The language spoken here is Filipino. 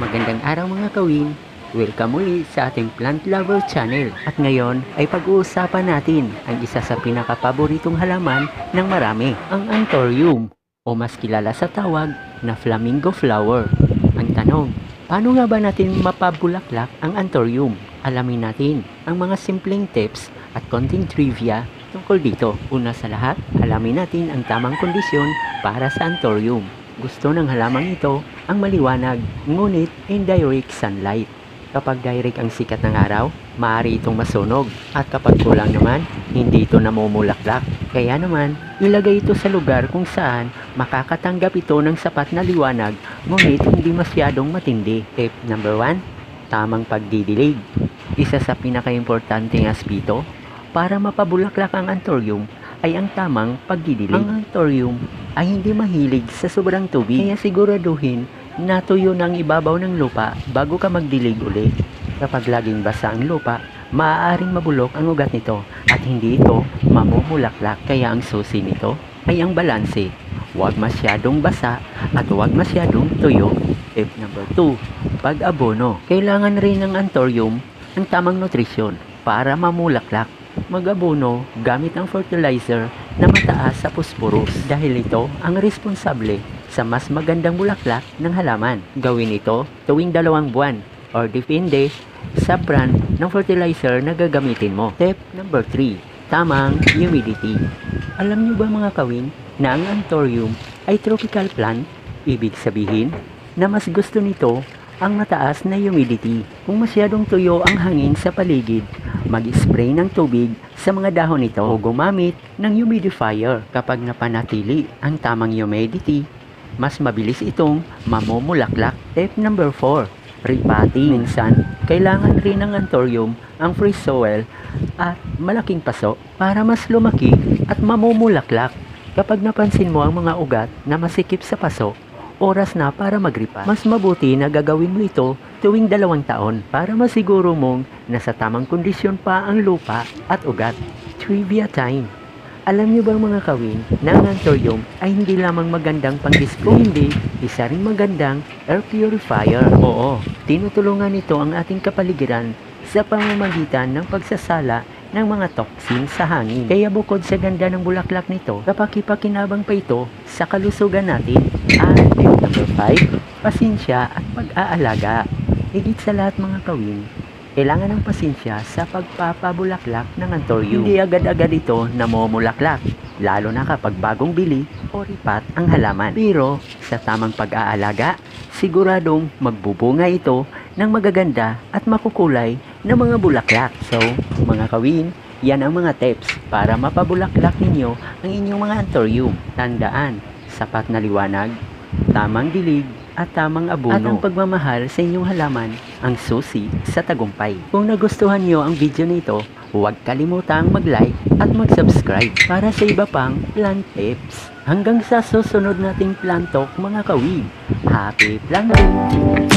Magandang araw mga kawin. Welcome muli sa ating Plant Lover Channel. At ngayon ay pag-uusapan natin ang isa sa pinakapaboritong halaman ng marami, ang Anthurium o mas kilala sa tawag na Flamingo Flower. Ang tanong, paano nga ba natin mapabulaklak ang Anthurium? Alamin natin ang mga simpleng tips at konting trivia tungkol dito. Una sa lahat, alamin natin ang tamang kondisyon para sa Anthurium. Gusto ng halamang ito ang maliwanag, ngunit indirect sunlight. Kapag direct ang sikat ng araw, maaari itong masunog. At kapag kulang naman, hindi ito namumulaklak. Kaya naman, ilagay ito sa lugar kung saan makakatanggap ito ng sapat na liwanag, ngunit hindi masyadong matindi. Tip number 1, tamang pagdidilig. Isa sa pinaka-importanting aspeto para mapabulaklak ang anthurium ay ang tamang pagdidilig. Ang anthurium ay hindi mahilig sa sobrang tubig, kaya siguraduhin na tuyo ng ibabaw ng lupa bago ka magdilig uli. Kapag laging basa ang lupa, maaaring mabulok ang ugat nito at hindi ito mamumulaklak. Kaya ang susi nito ay ang balanse. Huwag masyadong basa at huwag masyadong tuyo. Tip number 2, pag-abono. Kailangan rin ng anthurium ang tamang nutrisyon para mamulaklak. Mag-abono gamit ang fertilizer na mataas sa phosphorus dahil ito ang responsable sa mas magandang bulaklak ng halaman. Gawin ito tuwing dalawang buwan or depende sa brand ng fertilizer na gagamitin mo. Step number 3, tamang humidity. Alam niyo ba mga kawin na ang anthurium ay tropical plant? Ibig sabihin na mas gusto nito ang mataas na humidity. Kung masyadong tuyo ang hangin sa paligid, mag-spray ng tubig sa mga dahon nito o gumamit ng humidifier. Kapag napanatili ang tamang humidity, mas mabilis itong mamumulaklak. Step number 4, repotting. Minsan, kailangan rin ng anthurium ang free soil at malaking paso para mas lumaki at mamumulaklak. Kapag napansin mo ang mga ugat na masikip sa paso, oras na para magripa. Mas mabuti na gagawin mo ito tuwing dalawang taon para masiguro mong nasa tamang kondisyon pa ang lupa at ugat. Trivia time! Alam niyo ba mga kawin na ang anthurium ay hindi lamang magandang pang-display, hindi, isa rin magandang air purifier. Oo, tinutulungan nito ang ating kapaligiran sa pamamagitan ng pagsasala ng mga toxin sa hangin. Kaya bukod sa ganda ng bulaklak nito, kapakipakinabang pa ito sa kalusugan natin. At 5, pasensya at pag-aalaga. Higit sa lahat mga kawin, kailangan ng pasensya sa pagpapabulaklak ng anthurium. Hindi agad-agad ito namumulaklak, lalo na kapag bagong bili o ripat ang halaman. Pero sa tamang pag-aalaga, siguradong magbubunga ito ng magaganda at makukulay na mga bulaklak. So, mga kawin, yan ang mga tips para mapabulaklak ninyo ang inyong mga anthurium. Tandaan, sapat na liwanag, tamang dilig, at tamang abono. At ang pagmamahal sa inyong halaman ang susi sa tagumpay. Kung nagustuhan nyo ang video nito, huwag kalimutang mag-like at mag-subscribe para sa iba pang plant tips. Hanggang sa susunod nating plantok mga kawin. Happy planting!